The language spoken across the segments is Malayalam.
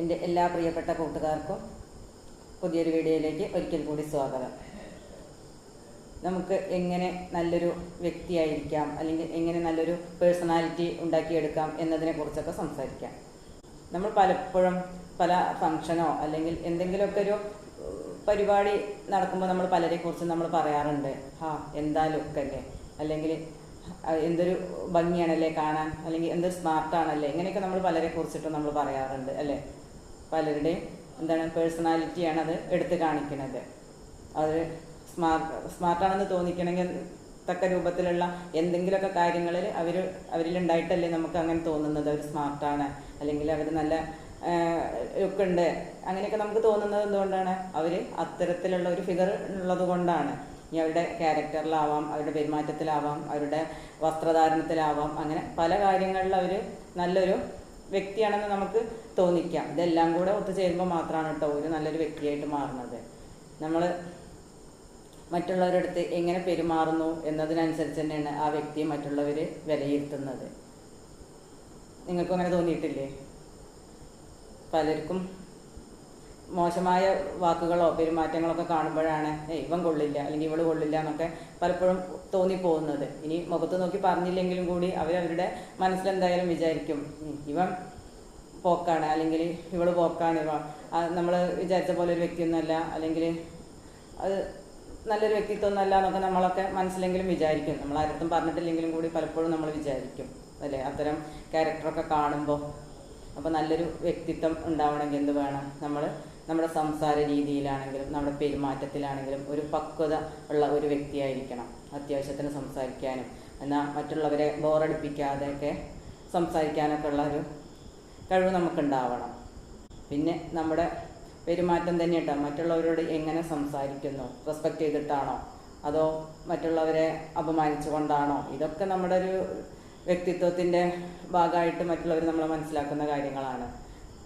എന്റെ എല്ലാ പ്രിയപ്പെട്ട കൂട്ടുകാർക്കും പുതിയൊരു വീഡിയോയിലേക്ക് ഒരിക്കൽ കൂടി സ്വാഗതം. നമുക്ക് എങ്ങനെ നല്ലൊരു വ്യക്തിയായിരിക്കാം അല്ലെങ്കിൽ എങ്ങനെ നല്ലൊരു പേഴ്സണാലിറ്റി ഉണ്ടാക്കിയെടുക്കാം എന്നതിനെ കുറിച്ചൊക്കെ സംസാരിക്കാം. നമ്മൾ പലപ്പോഴും പല ഫംഗ്ഷനോ അല്ലെങ്കിൽ എന്തെങ്കിലുമൊക്കെ ഒരു പരിപാടി നടക്കുമ്പോൾ നമ്മൾ പലരെ കുറിച്ച് നമ്മൾ പറയാറുണ്ട്. ഹാ എന്താ ലുക്കല്ലേ അല്ലെങ്കിൽ എന്തൊരു ഭംഗിയാണല്ലേ കാണാൻ? അല്ലെങ്കിൽ എന്തൊരു സ്മാർട്ടാണല്ലേ? ഇങ്ങനെയൊക്കെ നമ്മൾ പലരെ കുറിച്ചിട്ട് നമ്മൾ പറയാറുണ്ട് അല്ലേ? പലരുടെയും എന്താണ് പേഴ്സണാലിറ്റിയാണ് അത് എടുത്തു കാണിക്കുന്നത്. അത് സ്മാർട്ട് സ്മാർട്ടാണെന്ന് തോന്നിക്കണമെങ്കിൽ തക്ക രൂപത്തിലുള്ള എന്തെങ്കിലുമൊക്കെ കാര്യങ്ങളിൽ അവർ അവരിലുണ്ടായിട്ടല്ലേ നമുക്ക് അങ്ങനെ തോന്നുന്നത് അവർ സ്മാർട്ടാണ്. അല്ലെങ്കിൽ അവർ നല്ല ഒക്കെ ഉണ്ട് അങ്ങനെയൊക്കെ നമുക്ക് തോന്നുന്നത് എന്തുകൊണ്ടാണ്? അവർ അത്തരത്തിലുള്ള ഒരു ഫിഗർ ഉള്ളത് കൊണ്ടാണ്. ഇനി അവരുടെ ക്യാരക്ടറിലാവാം അവരുടെ പെരുമാറ്റത്തിലാവാം അവരുടെ വസ്ത്രധാരണത്തിലാവാം അങ്ങനെ പല കാര്യങ്ങളിൽ അവർ നല്ലൊരു വ്യക്തിയാണെന്ന് നമുക്ക് തോന്നിക്കാം. ഇതെല്ലാം കൂടെ ഒത്തുചേരുമ്പോൾ മാത്രമാണ് കേട്ടോ ഒരു നല്ലൊരു വ്യക്തിയായിട്ട് മാറുന്നത്. നമ്മൾ മറ്റുള്ളവരുടെ അടുത്ത് എങ്ങനെ പെരുമാറുന്നു എന്നതിനനുസരിച്ച് തന്നെയാണ് ആ വ്യക്തിയെ മറ്റുള്ളവർ വിലയിരുത്തുന്നത്. നിങ്ങൾക്കും അങ്ങനെ തോന്നിയിട്ടില്ലേ? പലർക്കും മോശമായ വാക്കുകളോ പെരുമാറ്റങ്ങളൊക്കെ കാണുമ്പോഴാണ് ഇവൻ കൊള്ളില്ല അല്ലെങ്കിൽ ഇവൾ കൊള്ളില്ല എന്നൊക്കെ പലപ്പോഴും തോന്നിപ്പോകുന്നത്. ഇനി മുഖത്ത് നോക്കി പറഞ്ഞില്ലെങ്കിലും കൂടി അവരവരുടെ മനസ്സിലെന്തായാലും വിചാരിക്കും "ഉം, ഇവൻ പോക്കാണ്. അല്ലെങ്കിൽ ഇവൾ പോക്കാണ്. നമ്മൾ വിചാരിച്ച പോലെ ഒരു വ്യക്തിയൊന്നുമല്ല. അല്ലെങ്കിൽ അത് നല്ലൊരു വ്യക്തിത്വമൊന്നുമല്ല എന്നൊക്കെ നമ്മളൊക്കെ മനസ്സിലെങ്കിലും വിചാരിക്കും. നമ്മൾ ആരത്തും പറഞ്ഞിട്ടില്ലെങ്കിലും കൂടി പലപ്പോഴും നമ്മൾ വിചാരിക്കും. അല്ലേ? അത്തരം ക്യാരക്ടറൊക്കെ കാണുമ്പോൾ അപ്പോൾ നല്ലൊരു വ്യക്തിത്വം ഉണ്ടാവണമെങ്കിൽ എന്ത് വേണം? നമ്മൾ നമ്മുടെ സംസാര രീതിയിലാണെങ്കിലും നമ്മുടെ പെരുമാറ്റത്തിലാണെങ്കിലും ഒരു പക്വത ഉള്ള ഒരു വ്യക്തിയായിരിക്കണം അത്യാവശ്യത്തിന് സംസാരിക്കാനും. എന്നാൽ മറ്റുള്ളവരെ ബോറടിപ്പിക്കാതെയൊക്കെ സംസാരിക്കാനൊക്കെ ഉള്ള ഒരു കഴിവ് നമുക്കുണ്ടാവണം. പിന്നെ നമ്മുടെ പെരുമാറ്റം തന്നെ കേട്ടോ മറ്റുള്ളവരോട് എങ്ങനെ സംസാരിക്കുന്നു? റെസ്പെക്റ്റ് ചെയ്തിട്ടാണോ? അതോ മറ്റുള്ളവരെ അപമാനിച്ചുകൊണ്ടാണോ? ഇതൊക്കെ നമ്മുടെ ഒരു വ്യക്തിത്വത്തിന്റെ ഭാഗമായിട്ട് മറ്റുള്ളവർ നമ്മളെ മനസ്സിലാക്കുന്ന കാര്യങ്ങളാണ്.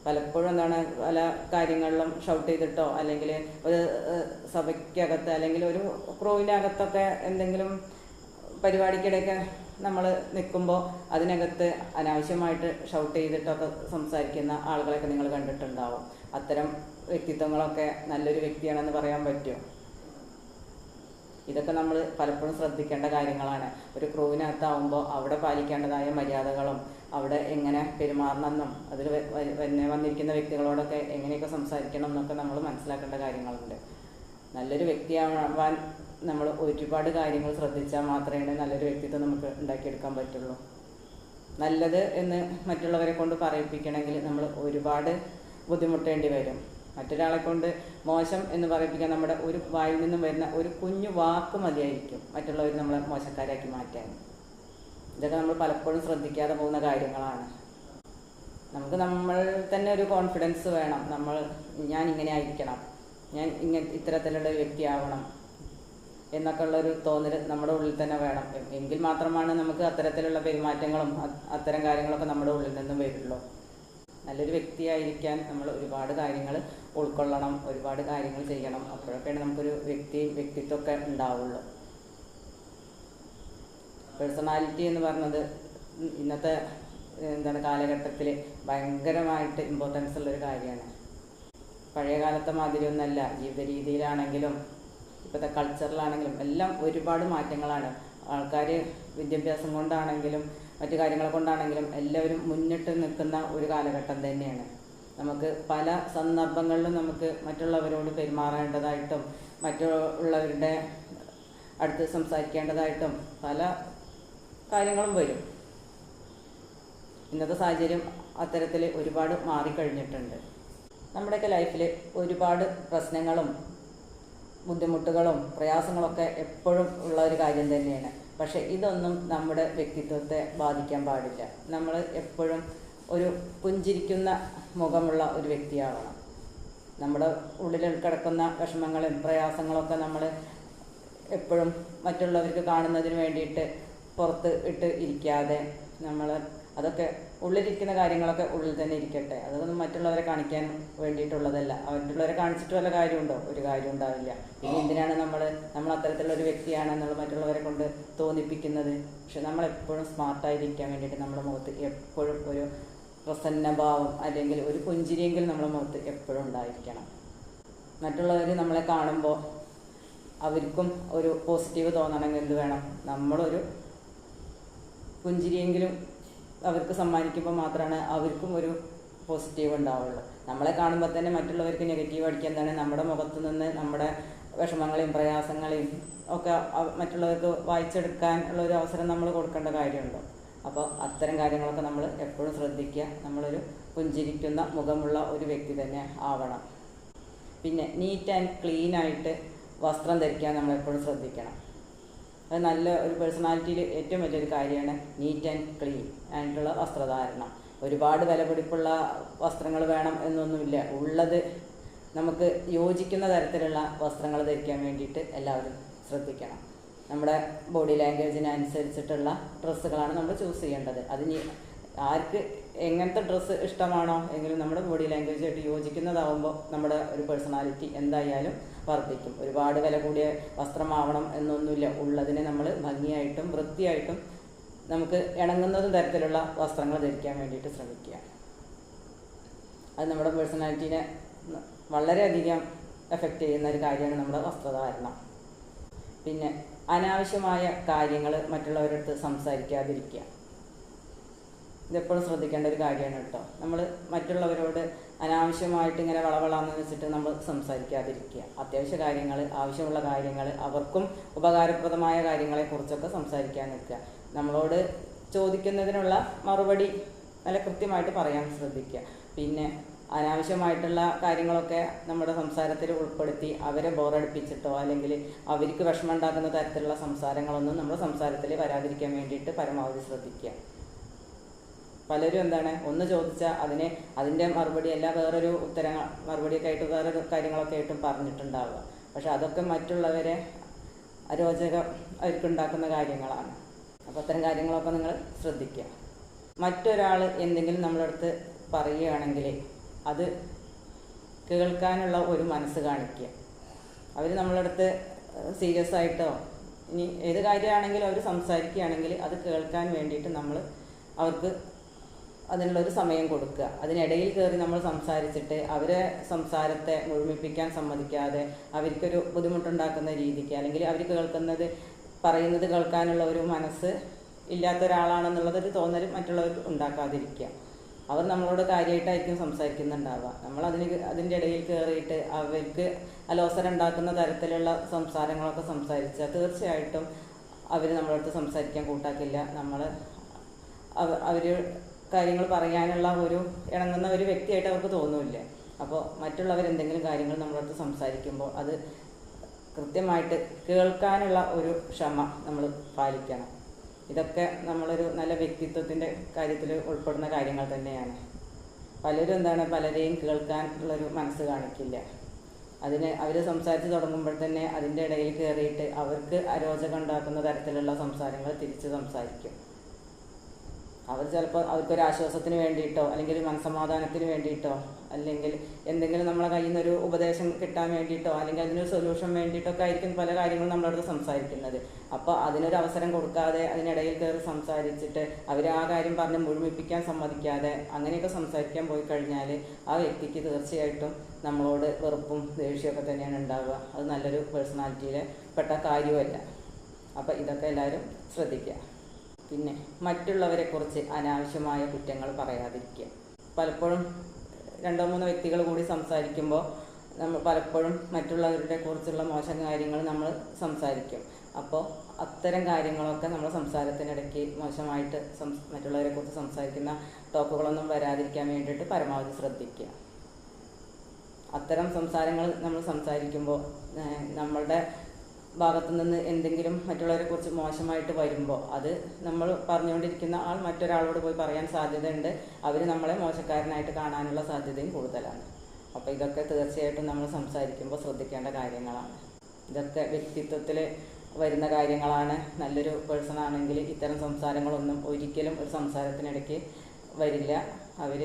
പലപ്പോഴും എന്താണ് പല കാര്യങ്ങളിലും ഷൗട്ട് ചെയ്തിട്ടോ അല്ലെങ്കിൽ ഒരു സഭയ്ക്കകത്ത് അല്ലെങ്കിൽ ഒരു ക്രൂവിന്റെ അകത്തൊക്കെ എന്തെങ്കിലും പരിപാടിക്കിടെയൊക്കെ നമ്മൾ നിൽക്കുമ്പോൾ അതിനകത്ത് അനാവശ്യമായിട്ട് ഷൗട്ട് ചെയ്തിട്ടൊക്കെ സംസാരിക്കുന്ന ആളുകളൊക്കെ നിങ്ങൾ കണ്ടിട്ടുണ്ടാവും. അത്തരം വ്യക്തിത്വങ്ങളൊക്കെ നല്ലൊരു വ്യക്തിയാണെന്ന് പറയാൻ പറ്റുമോ? ഇതൊക്കെ നമ്മൾ പലപ്പോഴും ശ്രദ്ധിക്കേണ്ട കാര്യങ്ങളാണ്. ഒരു ക്രൂവിനകത്താവുമ്പോൾ അവിടെ പാലിക്കേണ്ടതായ മര്യാദകളും അവിടെ എങ്ങനെ പെരുമാറണമെന്നും അതിൽ പിന്നെ വന്നിരിക്കുന്ന വ്യക്തികളോടൊക്കെ എങ്ങനെയൊക്കെ സംസാരിക്കണം എന്നൊക്കെ നമ്മൾ മനസ്സിലാക്കേണ്ട കാര്യങ്ങളുണ്ട്. നല്ലൊരു വ്യക്തിയാവാൻ നമ്മൾ ഒരുപാട് കാര്യങ്ങൾ ശ്രദ്ധിച്ചാൽ മാത്രമേ നല്ലൊരു വ്യക്തിത്വം നമുക്ക് ഉണ്ടാക്കിയെടുക്കാൻ പറ്റുള്ളൂ. നല്ലത് എന്ന് മറ്റുള്ളവരെ കൊണ്ട് പറയിപ്പിക്കണമെങ്കിൽ നമ്മൾ ഒരുപാട് ബുദ്ധിമുട്ടേണ്ടി വരും. മറ്റൊരാളെ കൊണ്ട് മോശം എന്ന് പറയിപ്പിക്കാൻ നമ്മുടെ ഒരു വായിൽ നിന്നും വരുന്ന ഒരു കുഞ്ഞു വാക്ക് മതിയായിരിക്കും മറ്റുള്ളവർ നമ്മളെ മോശക്കാരാക്കി മാറ്റാൻ. ഇതൊക്കെ നമ്മൾ പലപ്പോഴും ശ്രദ്ധിക്കാതെ പോകുന്ന കാര്യങ്ങളാണ്. നമുക്ക് നമ്മൾ തന്നെ ഒരു കോൺഫിഡൻസ് വേണം. നമ്മൾ ഞാൻ ഇങ്ങനെ ആയിരിക്കണം. ഞാൻ ഇങ്ങനെ ഇത്തരത്തിലുള്ള വ്യക്തിയാവണം. എന്നൊക്കെ ഉള്ളൊരു തോന്നൽ നമ്മുടെ ഉള്ളിൽ തന്നെ വേണം. എങ്കിൽ മാത്രമാണ് നമുക്ക് അത്തരത്തിലുള്ള പെരുമാറ്റങ്ങളും അത്തരം കാര്യങ്ങളൊക്കെ നമ്മുടെ ഉള്ളിൽ നിന്നും വരുള്ളൂ. നല്ലൊരു വ്യക്തിയായിരിക്കാൻ നമ്മൾ ഒരുപാട് കാര്യങ്ങൾ ഉൾക്കൊള്ളണം ഒരുപാട് കാര്യങ്ങൾ ചെയ്യണം. അപ്പോഴൊക്കെയാണ് നമുക്കൊരു വ്യക്തി വ്യക്തിത്വമൊക്കെ ഉണ്ടാവുള്ളൂ. പേഴ്സണാലിറ്റി എന്ന് പറഞ്ഞത് ഇന്നത്തെ എന്താണ് കാലഘട്ടത്തിൽ ഭയങ്കരമായിട്ട് ഇമ്പോർട്ടൻസ് ഉള്ളൊരു കാര്യമാണ്. പഴയ കാലത്തെ മാതിരി ഒന്നല്ല ജീവിത രീതിയിലാണെങ്കിലും ഇപ്പോഴത്തെ കൾച്ചറിലാണെങ്കിലും എല്ലാം ഒരുപാട് മാറ്റങ്ങളാണ്. ആൾക്കാർ വിദ്യാഭ്യാസം കൊണ്ടാണെങ്കിലും മറ്റു കാര്യങ്ങൾ കൊണ്ടാണെങ്കിലും എല്ലാവരും മുന്നിട്ട് നിൽക്കുന്ന ഒരു കാലഘട്ടം തന്നെയാണ്. നമുക്ക് പല സന്ദർഭങ്ങളിലും നമുക്ക് മറ്റുള്ളവരോട് പെരുമാറേണ്ടതായിട്ടും മറ്റുള്ളവരുടെ അടുത്ത് സംസാരിക്കേണ്ടതായിട്ടും പല കാര്യങ്ങളും വരും. ഇന്നത്തെ സാഹചര്യം അത്തരത്തിൽ ഒരുപാട് മാറിക്കഴിഞ്ഞിട്ടുണ്ട്. നമ്മുടെയൊക്കെ ലൈഫിൽ ഒരുപാട് പ്രശ്നങ്ങളും ബുദ്ധിമുട്ടുകളും പ്രയാസങ്ങളൊക്കെ എപ്പോഴും ഉള്ള ഒരു കാര്യം തന്നെയാണ്. പക്ഷെ ഇതൊന്നും നമ്മുടെ വ്യക്തിത്വത്തെ ബാധിക്കാൻ പാടില്ല. നമ്മൾ എപ്പോഴും ഒരു പുഞ്ചിരിക്കുന്ന മുഖമുള്ള ഒരു വ്യക്തിയാവണം. നമ്മുടെ ഉള്ളിൽ കിടക്കുന്ന വിഷമങ്ങളും പ്രയാസങ്ങളൊക്കെ നമ്മൾ എപ്പോഴും മറ്റുള്ളവർക്ക് കാണുന്നതിന് വേണ്ടിയിട്ട് പുറത്ത് ഇട്ട് ഇരിക്കാതെ നമ്മൾ അതൊക്കെ ഉള്ളിലിരിക്കുന്ന കാര്യങ്ങളൊക്കെ ഉള്ളിൽ തന്നെ ഇരിക്കട്ടെ. അതൊന്നും മറ്റുള്ളവരെ കാണിക്കാൻ വേണ്ടിയിട്ടുള്ളതല്ല. മറ്റുള്ളവരെ കാണിച്ചിട്ട് വല്ല കാര്യമുണ്ടോ? ഒരു കാര്യം ഉണ്ടാവില്ല. പിന്നെ എന്തിനാണ് നമ്മൾ നമ്മൾ അത്തരത്തിലുള്ള ഒരു വ്യക്തിയാണെന്നുള്ള മറ്റുള്ളവരെ കൊണ്ട് തോന്നിപ്പിക്കുന്നത്? പക്ഷെ നമ്മൾ എപ്പോഴും സ്മാർട്ടായിരിക്കാൻ വേണ്ടിയിട്ട് നമ്മുടെ മുഖത്ത് എപ്പോഴും ഒരു പ്രസന്നഭാവം അല്ലെങ്കിൽ ഒരു പുഞ്ചിരിയെങ്കിലും നമ്മുടെ മുഖത്ത് എപ്പോഴും ഉണ്ടായിരിക്കണം. മറ്റുള്ളവർ നമ്മളെ കാണുമ്പോൾ അവർക്കും ഒരു പോസിറ്റീവ് തോന്നണമെങ്കിൽ എന്ത് വേണം. നമ്മളൊരു പുഞ്ചിരിയെങ്കിലും അവർക്ക് സമ്മാനിക്കുമ്പോൾ മാത്രമാണ് അവർക്കും ഒരു പോസിറ്റീവ് ഉണ്ടാവുള്ളൂ. നമ്മളെ കാണുമ്പോൾ തന്നെ മറ്റുള്ളവർക്ക് നെഗറ്റീവ് അടിക്കാൻ തന്നെ നമ്മുടെ മുഖത്ത് നിന്ന് നമ്മുടെ വിഷമങ്ങളെയും പ്രയാസങ്ങളെയും ഒക്കെ മറ്റുള്ളവർക്ക് വായിച്ചെടുക്കാൻ ഉള്ള ഒരു അവസരം നമ്മൾ കൊടുക്കേണ്ട കാര്യമുണ്ടോ. അപ്പോൾ അത്തരം കാര്യങ്ങളൊക്കെ നമ്മൾ എപ്പോഴും ശ്രദ്ധിക്കുക. നമ്മളൊരു പുഞ്ചിരിക്കുന്ന മുഖമുള്ള ഒരു വ്യക്തി തന്നെ ആവണം. പിന്നെ നീറ്റ് ആൻഡ് ക്ലീൻ ആയിട്ട് വസ്ത്രം ധരിക്കാൻ നമ്മൾ എപ്പോഴും ശ്രദ്ധിക്കണം. അത് നല്ല ഒരു പേഴ്സണാലിറ്റിയിൽ ഏറ്റവും വലിയൊരു കാര്യമാണ് നീറ്റ് ആൻഡ് ക്ലീൻ ആയിട്ടുള്ള വസ്ത്രധാരണം. ഒരുപാട് വിലപിടിപ്പുള്ള വസ്ത്രങ്ങൾ വേണം എന്നൊന്നുമില്ല. ഉള്ളത് നമുക്ക് യോജിക്കുന്ന തരത്തിലുള്ള വസ്ത്രങ്ങൾ ധരിക്കാൻ വേണ്ടിയിട്ട് എല്ലാവരും ശ്രദ്ധിക്കണം. നമ്മുടെ ബോഡി ലാംഗ്വേജിനനുസരിച്ചിട്ടുള്ള ഡ്രസ്സുകളാണ് നമ്മൾ ചൂസ് ചെയ്യേണ്ടത്. അതിന് ആർക്ക് എങ്ങനത്തെ ഡ്രസ്സ് ഇഷ്ടമാണോ എങ്കിലും നമ്മുടെ ബോഡി ലാംഗ്വേജായിട്ട് യോജിക്കുന്നതാവുമ്പോൾ നമ്മുടെ ഒരു പേഴ്സണാലിറ്റി എന്തായാലും വർദ്ധിക്കും. ഒരുപാട് വില കൂടിയ വസ്ത്രമാവണം എന്നൊന്നുമില്ല. ഉള്ളതിനെ നമ്മൾ ഭംഗിയായിട്ടും വൃത്തിയായിട്ടും നമുക്ക് ഇണങ്ങുന്നതും തരത്തിലുള്ള വസ്ത്രങ്ങൾ ധരിക്കാൻ വേണ്ടിയിട്ട് ശ്രമിക്കുക അത് നമ്മുടെ പേഴ്സണാലിറ്റീനെ വളരെയധികം എഫക്റ്റ് ചെയ്യുന്ന ഒരു കാര്യമാണ് നമ്മുടെ വസ്ത്രധാരണം. പിന്നെ അനാവശ്യമായ കാര്യങ്ങൾ മറ്റുള്ളവരടുത്ത് സംസാരിക്കാതിരിക്കുക. ഇതെപ്പോഴും ശ്രദ്ധിക്കേണ്ട ഒരു കാര്യമാണ് കേട്ടോ. നമ്മൾ മറ്റുള്ളവരോട് അനാവശ്യമായിട്ട് ഇങ്ങനെ വളവളാന്ന് വെച്ചിട്ട് നമ്മൾ സംസാരിക്കാതിരിക്കുക. അത്യാവശ്യ കാര്യങ്ങൾ ആവശ്യമുള്ള കാര്യങ്ങൾ അവർക്കും ഉപകാരപ്രദമായ കാര്യങ്ങളെക്കുറിച്ചൊക്കെ സംസാരിക്കാൻ നിൽക്കുക. നമ്മളോട് ചോദിക്കുന്നതിനുള്ള മറുപടി നല്ല കൃത്യമായിട്ട് പറയാൻ ശ്രദ്ധിക്കുക. പിന്നെ അനാവശ്യമായിട്ടുള്ള കാര്യങ്ങളൊക്കെ നമ്മുടെ സംസാരത്തിൽ ഉൾപ്പെടുത്തി അവരെ ബോറടിപ്പിച്ചിട്ടോ അല്ലെങ്കിൽ അവർക്ക് വിഷമം ഉണ്ടാക്കുന്ന തരത്തിലുള്ള സംസാരങ്ങളൊന്നും നമ്മുടെ സംസാരത്തിൽ വരാതിരിക്കാൻ വേണ്ടിയിട്ട് പരമാവധി ശ്രദ്ധിക്കുക. പലരും എന്താണ് ഒന്ന് ചോദിച്ചാൽ അതിനെ അതിന്റെ മറുപടി അല്ല വേറൊരു ഉത്തരങ്ങൾ മറുപടിയൊക്കെ ആയിട്ട് വേറൊരു കാര്യങ്ങളൊക്കെ ആയിട്ടും പറഞ്ഞിട്ടുണ്ടാവുക. പക്ഷെ അതൊക്കെ മറ്റുള്ളവരെ അരോചകം അവർക്കുണ്ടാക്കുന്ന കാര്യങ്ങളാണ്. അപ്പോൾ അത്തരം കാര്യങ്ങളൊക്കെ നിങ്ങൾ ശ്രദ്ധിക്കുക. മറ്റൊരാൾ എന്തെങ്കിലും നമ്മളടുത്ത് പറയുകയാണെങ്കിൽ അത് കേൾക്കാനുള്ള ഒരു മനസ്സ് കാണിക്കുക. അവർ നമ്മളടുത്ത് സീരിയസ് ആയിട്ടോ ഇനി ഏത് കാര്യമാണെങ്കിലും അവർ സംസാരിക്കുകയാണെങ്കിൽ അത് കേൾക്കാൻ വേണ്ടിയിട്ട് നമ്മൾ അവർക്ക് അതിനുള്ളൊരു സമയം കൊടുക്കുക. അതിനിടയിൽ കയറി നമ്മൾ സംസാരിച്ചിട്ട് അവരെ സംസാരത്തെ മുഴുമിപ്പിക്കാൻ സമ്മതിക്കാതെ അവർക്കൊരു ബുദ്ധിമുട്ടുണ്ടാക്കുന്ന രീതിക്ക് അല്ലെങ്കിൽ അവർ കേൾക്കുന്നത് പറയുന്നത് കേൾക്കാനുള്ള ഒരു മനസ്സ് ഇല്ലാത്ത ഒരാളാണെന്നുള്ളതൊരു തോന്നൽ മറ്റുള്ളവർക്ക് ഉണ്ടാക്കാതിരിക്കുക. അവർ നമ്മളോട് കാര്യമായിട്ടായിരിക്കും സംസാരിക്കുന്നുണ്ടാവുക. നമ്മൾ അതിന് അതിന്റെ ഇടയിൽ കയറിയിട്ട് അവർക്ക് അലോസരം ഉണ്ടാക്കുന്ന തരത്തിലുള്ള സംസാരങ്ങളൊക്കെ സംസാരിച്ചാൽ തീർച്ചയായിട്ടും അവർ നമ്മളടുത്ത് സംസാരിക്കാൻ കൂട്ടാക്കില്ല. നമ്മൾ അവർ കാര്യങ്ങൾ പറയാനുള്ള ഒരു ഇണങ്ങുന്ന ഒരു വ്യക്തിയായിട്ട് അവർക്ക് തോന്നില്ല അപ്പോൾ മറ്റുള്ളവർ എന്തെങ്കിലും കാര്യങ്ങൾ നമ്മളടുത്ത് സംസാരിക്കുമ്പോൾ അത് കൃത്യമായിട്ട് കേൾക്കാനുള്ള ഒരു ക്ഷമ നമ്മൾ പാലിക്കണം. ഇതൊക്കെ നമ്മളൊരു നല്ല വ്യക്തിത്വത്തിന്റെ കാര്യത്തിൽ ഉൾപ്പെടുന്ന കാര്യങ്ങൾ തന്നെയാണ്. പലരും എന്താണ് പലരെയും കേൾക്കാൻ ഉള്ളൊരു മനസ്സ് കാണിക്കില്ല. അതിന് അവർ സംസാരിച്ച് തുടങ്ങുമ്പോൾ തന്നെ അതിന്റെ ഇടയിൽ കയറിയിട്ട് അവർക്ക് അരോചകം ഉണ്ടാക്കുന്ന തരത്തിലുള്ള സംസാരങ്ങൾ തിരിച്ച് സംസാരിക്കും. അവർ ചിലപ്പോൾ അവർക്കൊരു ആശ്വാസത്തിന് വേണ്ടിയിട്ടോ അല്ലെങ്കിൽ മനസമാധാനത്തിന് വേണ്ടിയിട്ടോ അല്ലെങ്കിൽ എന്തെങ്കിലും നമ്മളെ കയ്യിൽ നിന്നൊരു ഉപദേശം കിട്ടാൻ വേണ്ടിയിട്ടോ അല്ലെങ്കിൽ അതിനൊരു സൊല്യൂഷൻ വേണ്ടിയിട്ടൊക്കെ ആയിരിക്കും പല കാര്യങ്ങളും നമ്മളടുത്ത് സംസാരിക്കുന്നത്. അപ്പോൾ അതിനൊരു അവസരം കൊടുക്കാതെ അതിനിടയിൽ കയറി സംസാരിച്ചിട്ട് അവർ ആ കാര്യം പറഞ്ഞ് മുഴുമിപ്പിക്കാൻ സമ്മതിക്കാതെ അങ്ങനെയൊക്കെ സംസാരിക്കാൻ പോയി കഴിഞ്ഞാൽ ആ വ്യക്തിക്ക് തീർച്ചയായിട്ടും നമ്മളോട് വെറുപ്പും ദേഷ്യമൊക്കെ തന്നെയാണ് ഉണ്ടാവുക. അത് നല്ലൊരു പേഴ്സണാലിറ്റിയിൽ പെട്ട കാര്യമല്ല. അപ്പോൾ ഇതൊക്കെ എല്ലാവരും ശ്രദ്ധിക്കുക. പിന്നെ മറ്റുള്ളവരെ മറ്റുള്ളവരെക്കുറിച്ച് അനാവശ്യമായ കുറ്റങ്ങൾ പറയാതിരിക്കുക. പലപ്പോഴും രണ്ടോ മൂന്നോ വ്യക്തികൾ കൂടി സംസാരിക്കുമ്പോൾ നമ്മൾ പലപ്പോഴും മറ്റുള്ളവരുടെ കുറിച്ചുള്ള മോശം കാര്യങ്ങൾ നമ്മൾ സംസാരിക്കും. അപ്പോൾ അത്തരം കാര്യങ്ങളൊക്കെ നമ്മൾ സംസാരത്തിനിടയ്ക്ക് മോശമായിട്ട് മറ്റുള്ളവരെ കുറിച്ച് സംസാരിക്കുന്ന ടോക്കുകളൊന്നും വരാതിരിക്കാൻ വേണ്ടിയിട്ട് പരമാവധി ശ്രദ്ധിക്കുക. അത്തരം സംസാരങ്ങൾ നമ്മൾ സംസാരിക്കുമ്പോൾ നമ്മളുടെ ഭാഗത്തു നിന്ന് എന്തെങ്കിലും മറ്റുള്ളവരെ കുറിച്ച് മോശമായിട്ട് വരുമ്പോൾ അത് നമ്മൾ പറഞ്ഞുകൊണ്ടിരിക്കുന്ന ആൾ മറ്റൊരാളോട് പോയി പറയാൻ സാധ്യതയുണ്ട്. അവർ നമ്മളെ മോശക്കാരനായിട്ട് കാണാനുള്ള സാധ്യതയും കൂടുതലാണ്. അപ്പോൾ ഇതൊക്കെ തീർച്ചയായിട്ടും നമ്മൾ സംസാരിക്കുമ്പോൾ ശ്രദ്ധിക്കേണ്ട കാര്യങ്ങളാണ്. ഇതൊക്കെ വ്യക്തിത്വത്തിൽ വരുന്ന കാര്യങ്ങളാണ്. നല്ലൊരു പേഴ്സൺ ആണെങ്കിൽ ഇത്തരം സംസാരങ്ങളൊന്നും ഒരിക്കലും ഒരു സംസാരത്തിനിടയ്ക്ക് വരില്ല. അവർ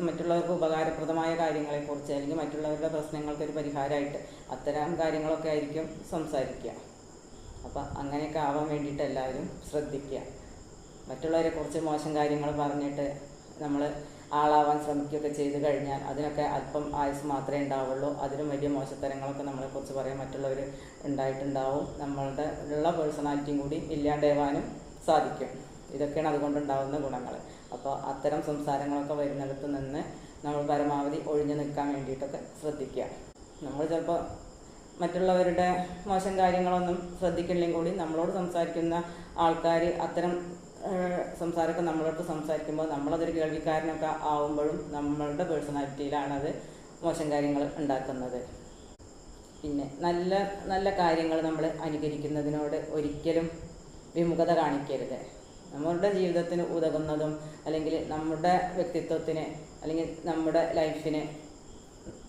മറ്റുള്ളവർക്ക് ഉപകാരപ്രദമായ കാര്യങ്ങളെക്കുറിച്ച് അല്ലെങ്കിൽ മറ്റുള്ളവരുടെ പ്രശ്നങ്ങൾക്ക് ഒരു പരിഹാരമായിട്ട് അത്തരം കാര്യങ്ങളൊക്കെ ആയിരിക്കും സംസാരിക്കുക. അപ്പം അങ്ങനെയൊക്കെ ആവാൻ വേണ്ടിയിട്ട് എല്ലാവരും ശ്രദ്ധിക്കുക. മറ്റുള്ളവരെ കുറിച്ച് മോശം കാര്യങ്ങൾ പറഞ്ഞിട്ട് നമ്മൾ ആളാവാൻ ശ്രമിക്കുകയൊക്കെ ചെയ്തു കഴിഞ്ഞാൽ അതിനൊക്കെ അല്പം ആയുസ് മാത്രമേ ഉണ്ടാവുള്ളൂ. അതിലും വലിയ മോശത്തരങ്ങളൊക്കെ നമ്മളെക്കുറിച്ച് പറയാൻ മറ്റുള്ളവർ ഉണ്ടായിട്ടുണ്ടാവും. നമ്മളുടെ ഉള്ള പേഴ്സണാലിറ്റിയും കൂടി ഇല്ലാണ്ടാവാനും സാധിക്കും. ഇതൊക്കെയാണ് അതുകൊണ്ടുണ്ടാകുന്ന ഗുണങ്ങൾ അപ്പോൾ അത്തരം സംസാരങ്ങളൊക്കെ വരുന്നിടത്ത് നിന്ന് നമ്മൾ പരമാവധി ഒഴിഞ്ഞു നിൽക്കാൻ വേണ്ടിയിട്ടൊക്കെ ശ്രദ്ധിക്കുക. നമ്മൾ ചിലപ്പോൾ മറ്റുള്ളവരുടെ മോശം കാര്യങ്ങളൊന്നും ശ്രദ്ധിക്കില്ലെങ്കിൽ കൂടി നമ്മളോട് സംസാരിക്കുന്ന ആൾക്കാർ അത്തരം സംസാരമൊക്കെ നമ്മളോട് സംസാരിക്കുമ്പോൾ നമ്മളതൊരു കേൾവിക്കാരനൊക്കെ ആവുമ്പോഴും നമ്മളുടെ പേഴ്സണാലിറ്റിയിലാണത് മോശം കാര്യങ്ങൾ ഉണ്ടാക്കുന്നത്. പിന്നെ നല്ല നല്ല കാര്യങ്ങൾ നമ്മൾ അനുകരിക്കുന്നതിനോട് ഒരിക്കലും വിമുഖത കാണിക്കരുത്. നമ്മളുടെ ജീവിതത്തിന് ഉതകുന്നതും അല്ലെങ്കിൽ നമ്മുടെ വ്യക്തിത്വത്തിന് അല്ലെങ്കിൽ നമ്മുടെ ലൈഫിന്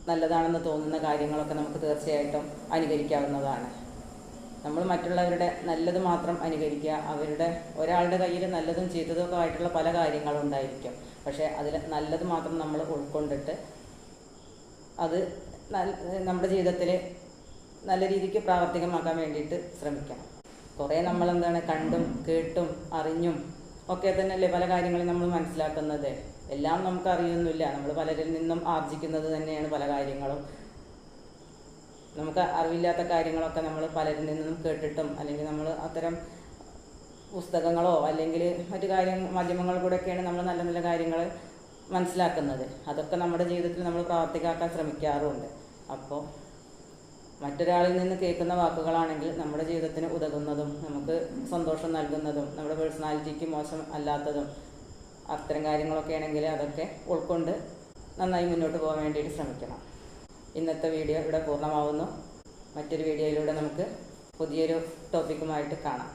നല്ലതാണെന്ന് തോന്നുന്ന കാര്യങ്ങളൊക്കെ നമുക്ക് തീർച്ചയായിട്ടും അനുകരിക്കാവുന്നതാണ്. നമ്മൾ മറ്റുള്ളവരുടെ നല്ലത് മാത്രം അനുകരിക്കുക അവരുടെ ഒരാളുടെ കയ്യിൽ നല്ലതും ചീത്തതും ആയിട്ടുള്ള പല കാര്യങ്ങളും ഉണ്ടായിരിക്കും. പക്ഷേ അതിൽ നല്ലത് മാത്രം നമ്മൾ ഉൾക്കൊണ്ടിട്ട് അത് നമ്മുടെ ജീവിതത്തിൽ നല്ല രീതിക്ക് പ്രാവർത്തികമാക്കാൻ വേണ്ടിയിട്ട് ശ്രമിക്കണം. കുറേ നമ്മൾ എന്താണ് കണ്ടും കേട്ടും അറിഞ്ഞും ഒക്കെ തന്നെയല്ലേ പല കാര്യങ്ങളും നമ്മൾ മനസ്സിലാക്കുന്നത്. എല്ലാം നമുക്ക് അറിയുന്നില്ല നമ്മൾ പലരിൽ നിന്നും ആർജിക്കുന്നത് തന്നെയാണ് പല കാര്യങ്ങളും. നമുക്ക് അറിവില്ലാത്ത കാര്യങ്ങളൊക്കെ നമ്മൾ പലരിൽ നിന്നും കേട്ടിട്ടും അല്ലെങ്കിൽ നമ്മൾ അത്തരം പുസ്തകങ്ങളോ അല്ലെങ്കിൽ മറ്റു കാര്യം മാധ്യമങ്ങൾ കൂടെയൊക്കെയാണ് നമ്മൾ നല്ല നല്ല കാര്യങ്ങൾ മനസ്സിലാക്കുന്നത്. അതൊക്കെ നമ്മുടെ ജീവിതത്തിൽ നമ്മൾ പ്രാവർത്തികമാക്കാൻ ശ്രമിക്കാറുമുണ്ട്. അപ്പോൾ മറ്റൊരാളിൽ നിന്ന് കേൾക്കുന്ന വാക്കുകളാണെങ്കിൽ നമ്മുടെ ജീവിതത്തിന് ഉതകുന്നതും നമുക്ക് സന്തോഷം നൽകുന്നതും നമ്മുടെ പേഴ്സണാലിറ്റിക്ക് മോശം അല്ലാത്തതും അത്തരം കാര്യങ്ങളൊക്കെ ആണെങ്കിൽ അതൊക്കെ ഉൾക്കൊണ്ട് നന്നായി മുന്നോട്ട് പോകാൻ വേണ്ടിയിട്ട് ശ്രമിക്കണം. ഇന്നത്തെ വീഡിയോ ഇവിടെ പൂർണമാവുന്നു. മറ്റൊരു വീഡിയോയിലൂടെ നമുക്ക് പുതിയൊരു ടോപ്പിക്കുമായിട്ട് കാണാം.